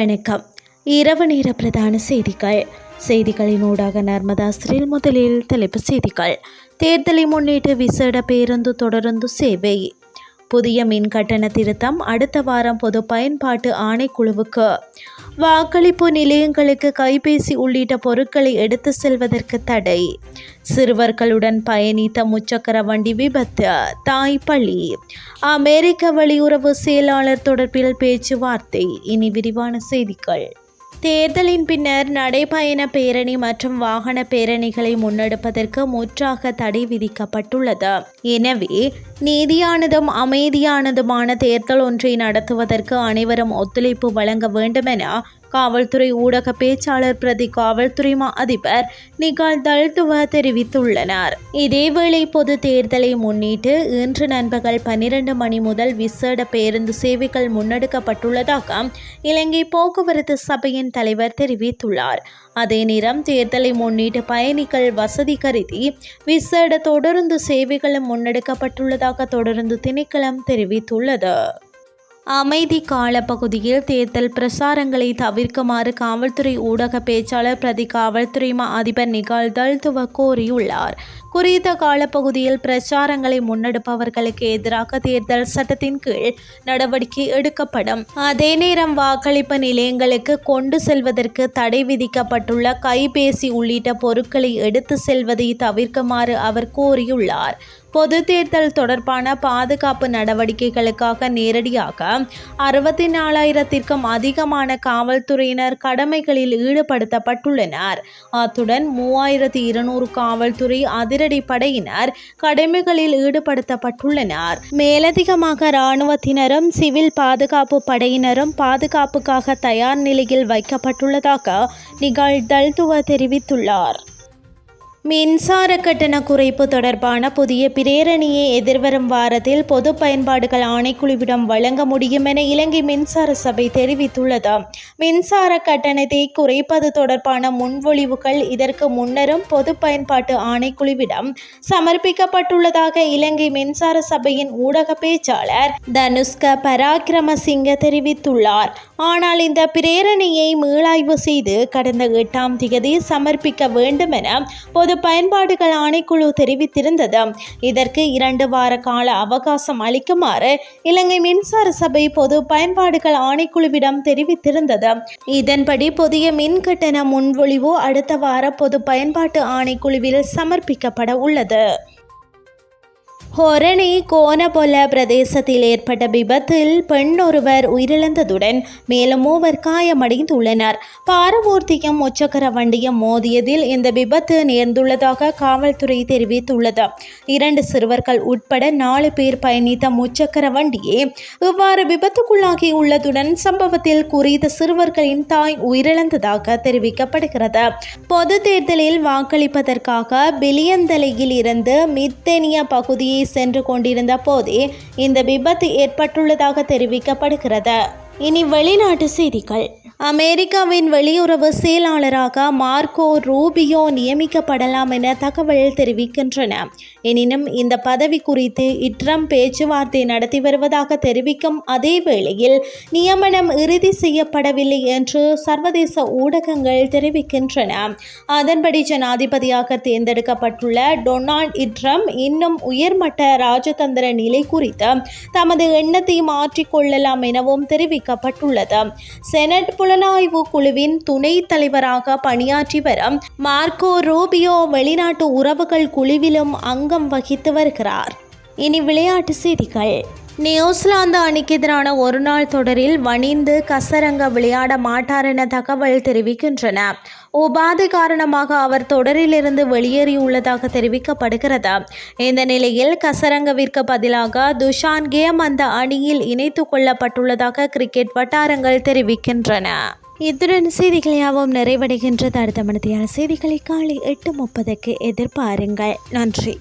வணக்கம். இரவு நேர பிரதான செய்திகள். செய்திகளின் ஊடாக நர்மதா முதலில் தலைப்பு செய்திகள். தேர்தலை முன்னிட்டு விசேட பேருந்து தொடருந்து சேவை. புதிய மின் கட்டண திருத்தம் அடுத்த வாரம் பொது பயன்பாட்டு ஆணைக்குழுவுக்கு. வாக்களிப்பு நிலையங்களுக்கு கைபேசி உள்ளிட்ட பொருட்களை எடுத்து செல்வதற்கு தடை. சிறுவர்களுடன் பயணித்த முச்சக்கர வண்டி விபத்து தாய் பள்ளி அமெரிக்க வெளியுறவு செயலாளர் தொடர்பில் பேச்சுவார்த்தை. இனி விரிவான செய்திகள். தேர்தலின் பின்னர் நடைபயண பேரணி மற்றும் வாகன பேரணிகளை முன்னெடுப்பதற்கு முற்றாக தடை விதிக்கப்பட்டுள்ளது. எனவே நீதியானதும் அமைதியானதுமான தேர்தல் ஒன்றை நடத்துவதற்கு அனைவரும் ஒத்துழைப்பு வழங்க வேண்டுமென காவல்துறை ஊடக பேச்சாளர் பிரதி காவல்துறை மா அதிபர் நிகால் தல்துவ தெரிவித்துள்ளனர். இதேவேளை பொது தேர்தலை முன்னிட்டு இன்று நண்பகல் பன்னிரண்டு மணி முதல் விசேட பேருந்து சேவைகள் முன்னெடுக்கப்பட்டுள்ளதாக இலங்கை போக்குவரத்து சபையின் தலைவர் தெரிவித்துள்ளார். அதே நேரம் தேர்தலை முன்னிட்டு பயணிகள் வசதி கருதி விசேட தொடருந்து சேவைகளும் முன்னெடுக்கப்பட்டுள்ளதாக தொடருந்து திணைக்களம் தெரிவித்துள்ளது. அமைதி கால பகுதியில் தேர்தல் பிரசாரங்களை தவிர்க்குமாறு காவல்துறை ஊடக பேச்சாளர் பிரதி காவல்துறை மா அதிபர் நிகால் தல்துவ கோரியுள்ளார். குறித்த காலப்பகுதியில் பிரச்சாரங்களை முன்னெடுப்பவர்களுக்கு எதிராக தேர்தல் சட்டத்தின் கீழ் நடவடிக்கை எடுக்கப்படும். அதே நேரம் வாக்களிப்பு நிலையங்களுக்கு கொண்டு செல்வதற்கு தடை விதிக்கப்பட்டுள்ள கைபேசி உள்ளிட்ட பொருட்களை எடுத்து செல்வதை தவிர்க்குமாறு அவர் கோரியுள்ளார். பொது தேர்தல் தொடர்பான பாதுகாப்பு நடவடிக்கைகளுக்காக நேரடியாக அறுபத்தி நாலாயிரத்திற்கும் அதிகமான காவல்துறையினர் கடமைகளில் ஈடுபடுத்தப்பட்டுள்ளனர். அத்துடன் மூவாயிரத்தி இருநூறு காவல்துறை அதிரடி படையினர் கடமைகளில் ஈடுபடுத்தப்பட்டுள்ளனர். மேலதிகமாக இராணுவத்தினரும் சிவில் பாதுகாப்பு படையினரும் பாதுகாப்புக்காக தயார் நிலையில் வைக்கப்பட்டுள்ளதாக நிகழ் தல்துவ தெரிவித்துள்ளார். மின்சார கட்டண குறைப்பு தொடர்பான புதிய பிரேரணியை எதிர்வரும் வாரத்தில் பொது பயன்பாடுகள் ஆணைக்குழுவிடம் வழங்க முடியும் என இலங்கை மின்சார சபை தெரிவித்துள்ளது. மின்சார கட்டணத்தை குறைப்பது தொடர்பான முன்மொழிவுகள் இதற்கு முன்னரும் பொது பயன்பாட்டு ஆணைக்குழுவிடம் சமர்ப்பிக்கப்பட்டுள்ளதாக இலங்கை மின்சார சபையின் ஊடக பேச்சாளர் தனுஷ்க பராக்கிரமசிங்க தெரிவித்துள்ளார். ஆனால் இந்த பிரேரணையை மீளாய்வு செய்து கடந்த எட்டாம் தேதி சமர்ப்பிக்க வேண்டும் என பொது பயன்பாடுகள் ஆணைக்குழு தெரிவித்திருந்தது. இதற்கு இரண்டு வார கால அவகாசம் அளிக்குமாறு இலங்கை மின்சார சபை பொது பயன்பாடுகள் ஆணைக்குழுவிடம் தெரிவித்திருந்தது. இதன்படி புதிய மின் கட்டண முன்மொழிவு அடுத்த வார பொது பயன்பாட்டு ஆணைக்குழுவில் சமர்ப்பிக்கப்பட உள்ளது. ஹொரணி கோனபொல பிரதேசத்தில் ஏற்பட்ட விபத்தில் பெண் ஒருவர் உயிரிழந்ததுடன் மேலும் மூவர் காயமடைந்துள்ளனர். பாரமூர்த்தியும் முச்சக்கர வண்டியும் மோதியதில் இந்த விபத்து நேர்ந்துள்ளதாக காவல்துறை தெரிவித்துள்ளது. இரண்டு சிறுவர்கள் உட்பட நாலு பேர் பயணித்த முச்சக்கர வண்டியே இவ்வாறு விபத்துக்குள்ளாகி உள்ளதுடன் சம்பவத்தில் குறித்த சிறுவர்களின் தாய் உயிரிழந்ததாக தெரிவிக்கப்படுகிறது. பொது தேர்தலில் வாக்களிப்பதற்காக பிலியந்தலையில் இருந்து மித்தேனிய பகுதியை சென்று கொண்டிருந்த போதே இந்த விபத்து ஏற்பட்டுள்ளதாக தெரிவிக்கப்படுகிறது. இனி வெளிநாட்டு செய்திகள். அமெரிக்காவின் வெளியுறவு செயலாளராக மார்க்கோ ரூபியோ நியமிக்கப்படலாம் என தகவல் தெரிவிக்கின்றன. எனினும் இந்த பதவி குறித்து இட்ரம் பேச்சுவார்த்தை நடத்தி வருவதாக தெரிவிக்கும் அதே வேளையில் நியமனம் இறுதி செய்யப்படவில்லை என்று சர்வதேச ஊடகங்கள் தெரிவிக்கின்றன. அதன்படி ஜனாதிபதியாக தேர்ந்தெடுக்கப்பட்டுள்ள டொனால்ட் இட்ரம் இன்னும் உயர்மட்ட ராஜதந்திர நிலை குறித்து தமது எண்ணத்தை மாற்றிக்கொள்ளலாம் எனவும் தெரிவிக்கப்பட்டுள்ளது. செனட் புலனாய்வு குழுவின் துணைத் தலைவராக பணியாற்றி வரும் மார்க்கோ ரூபியோ வெளிநாட்டு உறவுகள் குழுவிலும் அங்கம் வகித்து வருகிறார். இனி விளையாட்டு செய்திகள். நியூசிலாந்து அணிக்கு எதிரான ஒருநாள் தொடரில் வணிந்து கசரங்க விளையாட மாட்டார் என தகவல் தெரிவிக்கின்றன. உபாதை காரணமாக அவர் தொடரிலிருந்து வெளியேறியுள்ளதாக தெரிவிக்கப்படுகிறது. இந்த நிலையில் கசரங்கவிற்கு பதிலாக துஷான் கேம் அந்த அணியில் இணைத்து கொள்ளப்பட்டுள்ளதாக கிரிக்கெட் வட்டாரங்கள் தெரிவிக்கின்றன. இத்துடன் செய்திகள் யாவும் நிறைவடைகின்றது. அடுத்த மனதியான செய்திகளை காலை எட்டு முப்பதுக்கு எதிர்பாருங்கள். நன்றி.